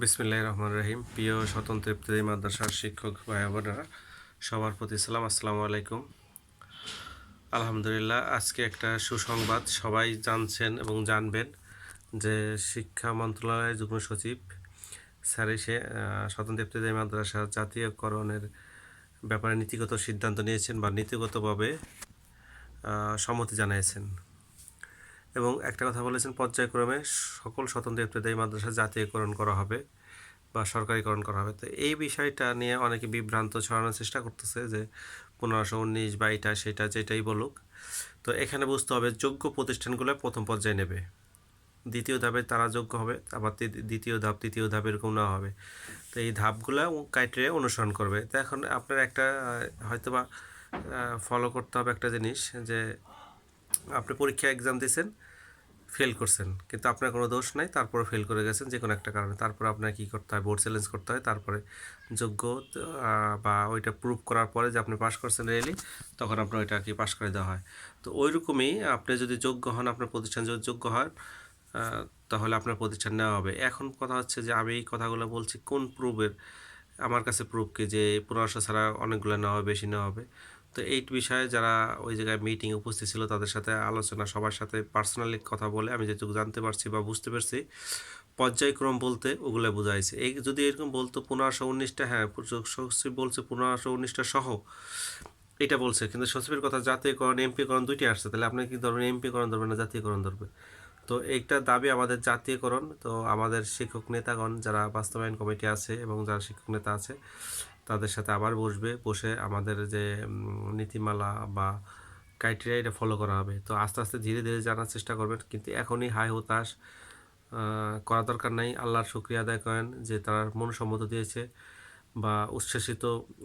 বিসমিল্লাহ রহমান রহিম। প্রিয় স্বতন্ত্র ইবতদায়ী মাদ্রাসার শিক্ষক ভাই বোনেরা, সবার প্রতি সালাম, আসসালামু আলাইকুম। আলহামদুলিল্লাহ, আজকে একটা সুসংবাদ। সবাই জানছেন এবং জানবেন যে শিক্ষা মন্ত্রণালয়ের যুগ্ম সচিব স্যার এসে স্বতন্ত্র ইবতদায়ী মাদ্রাসা জাতীয়করণের ব্যাপারে নীতিগত সিদ্ধান্ত নিয়েছেন বা নীতিগতভাবে সম্মতি জানিয়েছেন। এবং একটা কথা বলেছেন, পর্যায়ক্রমে সকল স্বতন্ত্র ইবতদায়ী মাদ্রাসা জাতীয়করণ করা হবে বা সরকারিকরণ করা হবে। তো এই বিষয়টা নিয়ে অনেকে বিভ্রান্ত ছড়ানোর চেষ্টা করতেছে যে পনেরোশো উনিশ বা এটা, সেটা, যেটাই বলুক। তো এখানে বুঝতে হবে যোগ্য প্রতিষ্ঠানগুলো প্রথম পর্যায়ে নেবে। দ্বিতীয় ধাপে তারা যোগ্য হবে, আবার দ্বিতীয় ধাপ, তৃতীয় ধাপ এরকম না হবে। তো এই ধাপগুলো ক্রাইটেরিয়া অনুসরণ করবে। তো এখন আপনার একটা হয়তোবা ফলো করতে হবে একটা জিনিস যে আপনি পরীক্ষা এক্সাম দিয়েছেন ফেল করছেন। কিন্তু আপনার কোনো দোষ নাই, তারপরে ফেল করে গেছেন যে কোনো একটা কারণে। তারপরে আপনার কী করতে হয়? বোর্ড চ্যালেঞ্জ করতে হয়, তারপরে যোগ্য বা ওইটা প্রুভ করার পরে যে আপনি পাশ করছেন রেলি তখন আপনার ওইটা কি পাশ করে দেওয়া হয়। তো ওই রকমই আপনি যদি যোগ্য হন, আপনার প্রতিষ্ঠান যদি যোগ্য হয় তাহলে আপনার প্রতিষ্ঠান নেওয়া হবে। এখন কথা হচ্ছে যে আমি এই কথাগুলো বলছি কোন প্রুফের আমার কাছে প্রুফ কি যে পনেরোশো ছাড়া অনেকগুলো নেওয়া হবে, বেশি নেওয়া হবে। তো এই বিষয়ে যারা ওই জায়গায় মিটিং উপস্থিত ছিল, তাদের সাথে আলোচনা, সবার সাথে পার্সোনালি কথা বলে আমি যেটুকু জানতে পারছি বা বুঝতে পারছি, পর্যায়ক্রম বলতে ওগুলো বোঝাইছে। এই যদি এরকম বলতো পনেরোশো উনিশটা হ্যাঁ সচিব বলছে পনেরোশো উনিশটা সহ, এটা বলছে। কিন্তু সচিবের কথা জাতীয়করণ, এমপিকরণ দুইটি আসছে, তাহলে আপনি কি ধরবেন এমপিকরণ ধরবেন না জাতীয়করণ ধরবে তো এইটা দাবি আমাদের জাতীয়করণ, তো আমাদের শিক্ষক নেতাগণ যারা বাস্তবায়ন কমিটি আছে এবং যারা শিক্ষক নেতা আছে তাদের সাথে আবার বসবে, বসে আমাদের যে নীতিমালা বা ক্রাইটেরিয়া এটা ফলো করা হবে। তো আস্তে আস্তে ধীরে ধীরে জানার চেষ্টা করবেন। কিন্তু এখনই হাই হতাশ করা দরকার নাই। আল্লাহর শুক্রিয়া আদায় করেন যে তার মনসম্মত দিয়েছে বা উচ্ছ্বাসিত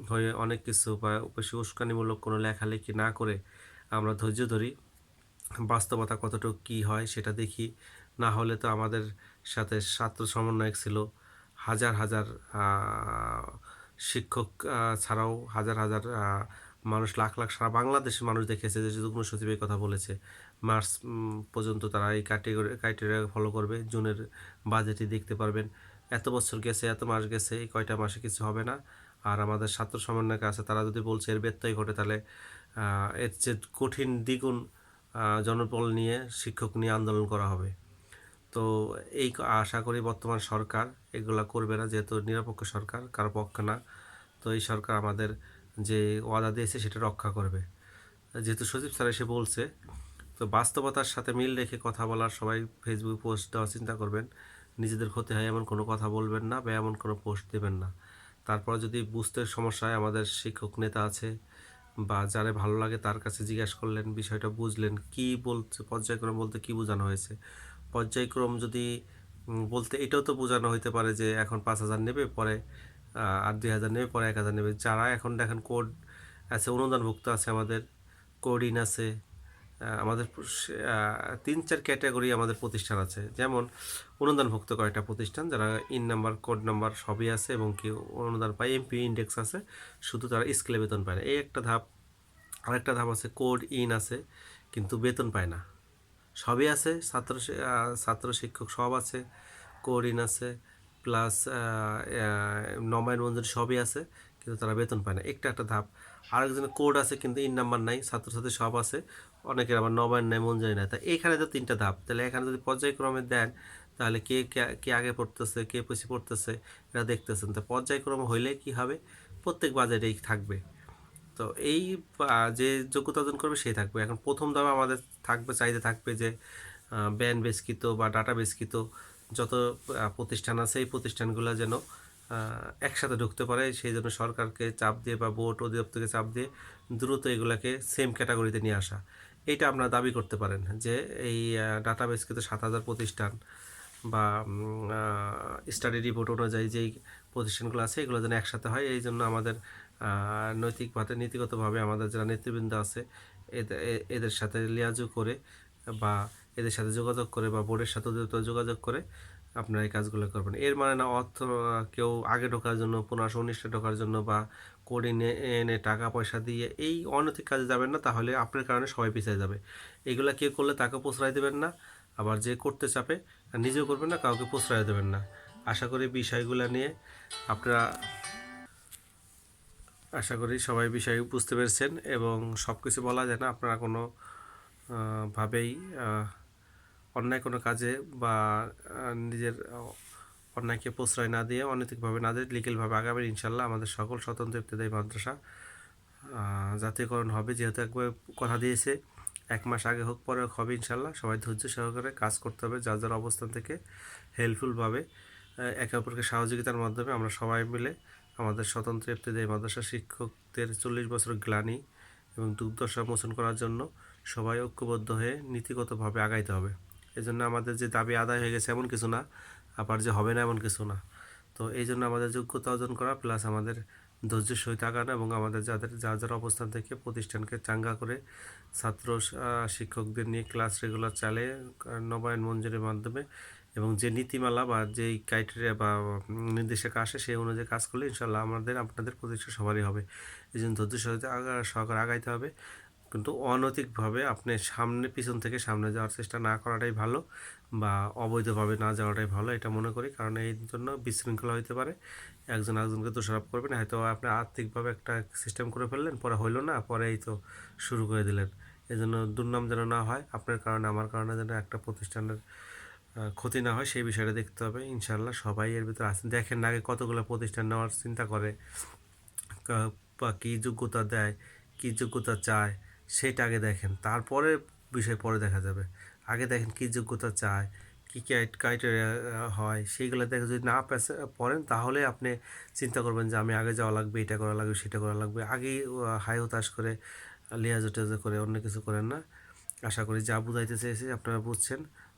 হয়ে অনেক কিছু বা বেশি উস্কানিমূলক কোনো লেখালেখি না করে আমরা ধৈর্য ধরি। বাস্তবতা কতটুকু কী হয় সেটা দেখি। না হলে তো আমাদের সাথে ছাত্র সমন্বয়ক ছিল, হাজার হাজার শিক্ষক ছাড়াও হাজার হাজার মানুষ, লাখ লাখ সারা বাংলাদেশের মানুষ দেখেছে যে যুগ্ম সচিব এই কথা বলেছে। মার্চ পর্যন্ত তারা এই ক্যাটেগরি, ক্রাইটেরিয়া ফলো করবে। জুনের বাজেটে দেখতে পারবেন। এত বছর গেছে, এত মাস গেছে, এই কয়টা মাসে কিছু হবে না। আর আমাদের ছাত্র সমন্বয়ক আছে, তারা যদি বলছে এর ব্যত্যয় ঘটে, তাহলে এর চেয়ে কঠিন দ্বিগুণ জনবল নিয়ে শিক্ষক নিয়ে আন্দোলন করা হবে। তো এই আশা করি বর্তমান সরকার এগুলা করবে না, যেহেতু নিরপেক্ষ সরকার, কারও পক্ষে না। তো এই সরকার আমাদের যে ওয়াদা দিয়েছে সেটা রক্ষা করবে। যেহেতু সচিব স্যার এসে বলছে, তো বাস্তবতার সাথে মিল রেখে কথা বলার সবাই ফেসবুক পোস্ট দেওয়ার চিন্তা করবেন। নিজেদের ক্ষতি হয় এমন কোনো কথা বলবেন না বা এমন কোনো পোস্ট দেবেন না। তারপর যদি বুঝতে সমস্যা হয়, আমাদের শিক্ষক নেতা আছে বা যারে ভালো লাগে তার কাছে জিজ্ঞাসা করলেন, বিষয়টা বুঝলেন, কি বলছে, পর্যায়ক্রম বলতে কি বোঝানো হয়েছে? পর্যায়ক্রম যদি বলতে এটাও তো বোঝানো হইতে পারে যে এখন পাঁচ হাজার নেবে, পরে আর দুই হাজার নেবে, পরে এক হাজার নেবে। যারা এখন দেখেন কোড আছে, অনুদানভুক্ত আছে আমাদের কোডিন আছে আমাদের তিন চার ক্যাটাগরি আমাদের প্রতিষ্ঠান আছে। যেমন অনুদানভুক্ত কয়েকটা প্রতিষ্ঠান, যারা ইন নাম্বার কোড নাম্বার সবই আছে এবং কি অনুদান পায় এমপি ইন্ডেক্স আছে, শুধু তারা স্কেলে বেতন পায় না। এই একটা ধাপ, আরেকটা ধাপ আছে কোড ইন আছে, কিন্তু বেতন পায় না। সবই আছে, ছাত্র ছাত্র শিক্ষক সব আছে কোড ইন আছে প্লাস নবায়ন মঞ্জুরি সবই আছে, কিন্তু তারা বেতন পায় না। একটা একটা ধাপ। আরেকজনের কোড আছে, কিন্তু ইন নাম্বার নাই, ছাত্রছাত্রী সব আছে, অনেকের আবার নবায়ন নেই, মঞ্জুরি নেয় তা এখানে তো তিনটা ধাপ। তাহলে এখানে যদি পর্যায়ক্রমে দেন, তাহলে কে, কে- আগে পড়তেছে, কে পিছিয়ে পড়তেছে এটা দেখতেছেন। তা পর্যায়ক্রমে হইলে কি হবে? প্রত্যেক বাজেটেই থাকবে। তো এই যে যোগ্যতা অর্জন করবে সেই থাকবে। এখন প্রথম দামে আমাদের থাকবে চাইতে থাকবে যে ব্যান বেসকৃত বা ডাটা বেসকৃত যত প্রতিষ্ঠান আছে, এই প্রতিষ্ঠানগুলো যেন একসাথে ঢুকতে পারে। সেই জন্য সরকারকে চাপ দিয়ে বা বোর্ড অধিদপ্তরকে চাপ দিয়ে দ্রুত এগুলাকে সেম ক্যাটাগরিতে নিয়ে আসা। এইটা আপনারা দাবি করতে পারেন যে, এই ডাটা বেসকৃত সাত হাজার প্রতিষ্ঠান বা স্টাডি রিপোর্ট অনুযায়ী যেই প্রতিষ্ঠানগুলো আছে, এগুলো যেন একসাথে হয়। এই জন্য আমাদের নৈতিকভাবে নীতিগতভাবে আমাদের যারা নেতৃবৃন্দ আছে এদের সাথে লিয়াজু করে বা এদের সাথে যোগাযোগ করে বা বোর্ডের সাথে যোগাযোগ করে আপনারা এই কাজগুলো করবেন। এর মানে না, অর্থ কেউ আগে ঢোকার জন্য পনেরোশো উনিশটা ঢোকার জন্য বা কোডে এনে টাকা পয়সা দিয়ে এই অনৈতিক কাজে যাবেন না, তাহলে আপনার কারণে সবাই পিছিয়ে যাবে। এগুলো কেউ করলে তাকে প্রশ্রয় দেবেন না, আবার যে করতে চাপে নিজেও করবেন না, কাউকে প্রশ্রয় দেবেন না। আশা করি বিষয়গুলো নিয়ে আপনারা আশা করি সবাই বিষয় বুঝতে পেরেছেন এবং সব কিছু বলা যায় না, আপনারা কোনো ভাবেই অন্যায় কোনো কাজে বা নিজের অন্যায়কে প্রশ্রয় না দিয়ে অনৈতিকভাবে না দিয়ে লিগেলভাবে আগাবেন, ইনশাল্লাহ আমাদের সকল স্বতন্ত্র ইবতদায়ী মাদ্রাসা জাতীয়করণ হবে। যেহেতু একবার কথা দিয়েছে, এক মাস আগে হোক, পরে হোক, হবে, ইনশাল্লাহ। সবাই ধৈর্য সহকারে কাজ করতে হবে, যার যার অবস্থান থেকে হেল্পফুলভাবে একে অপরকে সহযোগিতার মাধ্যমে আমরা সবাই মিলে আমাদের স্বতন্ত্র ইবতদায়ী মাদ্রাসা শিক্ষকদের চল্লিশ বছর গ্লানি এবং দুর্দশা মোচন করার জন্য সবাই ঐক্যবদ্ধ হয়ে নীতিগতভাবে আগাইতে হবে। এজন্য আমাদের যে দাবি আদায় হয়ে গেছে এমন কিছু না, আবার যে হবে না এমন কিছু না। তো এই জন্য আমাদের যোগ্যতা অর্জন করা প্লাস আমাদের ধৈর্যের সহিত আগানো এবং আমাদের যাদের, যার যার অবস্থান থেকে প্রতিষ্ঠানকে চাঙ্গা করে ছাত্র শিক্ষকদের নিয়ে ক্লাস রেগুলার চালে নবায়ন মঞ্জুরির মাধ্যমে এবং যে নীতিমালা বা যেই ক্রাইটেরিয়া বা নির্দেশিকা আসে সেই অনুযায়ী কাজ করলে ইনশাল্লাহ আমাদের, আপনাদের প্রতিষ্ঠা সবারই হবে। এই জন্য ধৈর্য সহিত সহকারে আগাইতে হবে। কিন্তু অনৈতিকভাবে আপনি সামনে, পিছন থেকে সামনে যাওয়ার চেষ্টা না করাটাই ভালো বা অবৈধভাবে না যাওয়াটাই ভালো, এটা মনে করি। কারণ এই জন্য বিশৃঙ্খলা হতে পারে। একজন একজনকে দোষারোপ করবেন। হয়তো আপনি আর্থিকভাবে একটা সিস্টেম করে ফেললেন, পরে হইল না, পরেই তো শুরু করে দিলেন। এই জন্য দুর্নাম যেন না হয়, আপনার কারণে, আমার কারণে যেন একটা প্রতিষ্ঠানের ক্ষতি না হয়, সেই বিষয়টা দেখতে হবে ইনশাল্লাহ সবাই এর ভিতরে আছেন দেখেন আগে কতগুলো প্রতিষ্ঠান নেওয়ার চিন্তা করে বা কী যোগ্যতা দেয়, কী যোগ্যতা চায়, সেটা আগে দেখেন। তারপরে বিষয় পরে দেখা যাবে। আগে দেখেন কী যোগ্যতা চায়, কী কী ক্রাইটেরিয়া হয়, সেইগুলো দেখে যদি না পড়েন, তাহলে আপনি চিন্তা করবেন যে আমি আগে যাওয়া লাগবে, এটা করা লাগবে, সেটা করা লাগবে। আগেই হাই হতাশ করে লিয়াজো টেজো করে অন্য কিছু করেন না। আশা করি যা বুঝাইতে চেয়েছি আপনারা বুঝছেন।